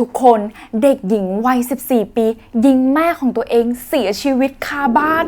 ทุกคนเด็กหญิงวัย 14 ปี ยิงแม่ของตัวเองเสียชีวิตคาบ้าน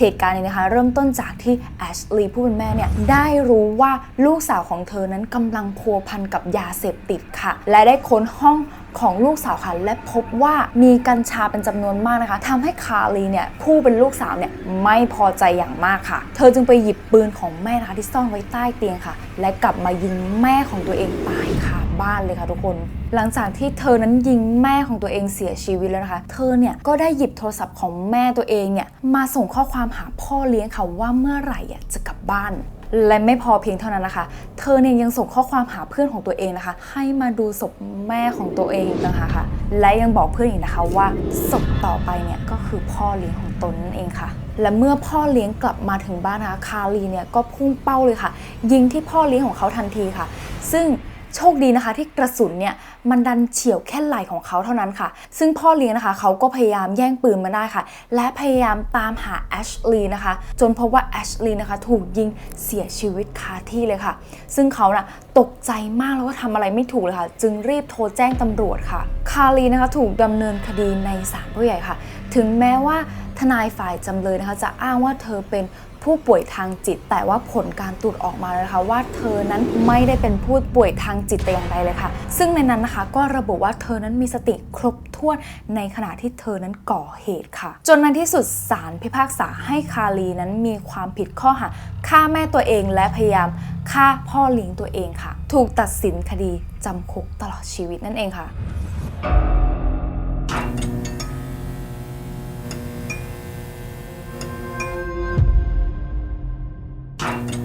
เหตุการณ์นี้นะคะเริ่มต้นจากที่แอชลีย์ผู้เป็นแม่เนี่ยได้รู้ว่าลูกสาวของเธอนั้นกำลังพัวพันกับยาเสพติดค่ะ และได้ค้นห้อง ของลูกสาวค่ะ และพบว่ามีกัญชาเป็นจำนวนมากนะคะทำให้คารีเนี่ยผู้เป็นลูกสาวเนี่ยไม่พอใจอย่างมากค่ะ เธอจึงไปหยิบปืนของแม่นะคะที่ซ่อนไว้ใต้เตียงค่ะ และกลับมายิงแม่ของตัวเองตายคาบ้านเลยค่ะทุกคน หลังจากที่เธอนั้นยิงแม่ของตัวเองเสียชีวิตแล้วนะคะ เธอเนี่ยก็ได้หยิบโทรศัพท์ของแม่ตัวเองเนี่ยมาส่งข้อความหาพ่อเลี้ยงค่ะว่าเมื่อไหร่จะกลับบ้าน และไม่พอเพียงเท่านั้นนะคะ เธอเนี่ยยังส่งข้อความหาเพื่อนของตัวเองนะคะ ให้มาดูศพแม่ของตัวเองอีกต่างหากค่ะ และยังบอกเพื่อนอีกนะคะว่าศพต่อไปเนี่ยก็คือพ่อเลี้ยงของตนนั่นเองค่ะ และเมื่อพ่อเลี้ยงกลับมาถึงบ้านนะคะคารีเนี่ยก็พุ่งเป้าเลยค่ะ ยิงที่พ่อเลี้ยงของเขาทันทีค่ะ ซึ่งโชคดีนะคะที่กระสุนเนี่ย มันดันเฉียวแค่ไหล่ของเขาเท่านั้นค่ะ ซึ่งพ่อเลี้ยงนะคะเขาก็พยายามแย่งปืนมาได้ค่ะ และพยายามตามหาแอชลีย์นะคะ จนพบว่าแอชลีย์นะคะถูกยิงเสียชีวิตคาที่เลยค่ะ ซึ่งเขาน่ะตกใจมากแล้วก็ทำอะไรไม่ถูกเลยค่ะ จึงรีบโทรแจ้งตำรวจค่ะ คารีนะคะถูกดำเนินคดีในศาลผู้ใหญ่ค่ะ ถึงแม้ว่า ทนายฝ่ายจำเลยนะคะจะอ้างว่าเธอเป็นผู้ป่วยทางจิต แต่ว่าผลการตรวจออกมาแล้วนะคะว่าเธอนั้นไม่ได้เป็นผู้ป่วยทางจิตแต่อย่างใดเลยค่ะ ซึ่งในนั้นนะคะก็ระบุว่าเธอนั้นมีสติครบถ้วนในขณะที่เธอนั้นก่อเหตุค่ะ จนในที่สุดศาลพิพากษาให้คารีนั้นมีความผิดข้อหาฆ่าแม่ตัวเองและพยายามฆ่าพ่อเลี้ยงตัวเองค่ะ ถูกตัดสินคดีจำคุกตลอดชีวิตนั่นเองค่ะ Música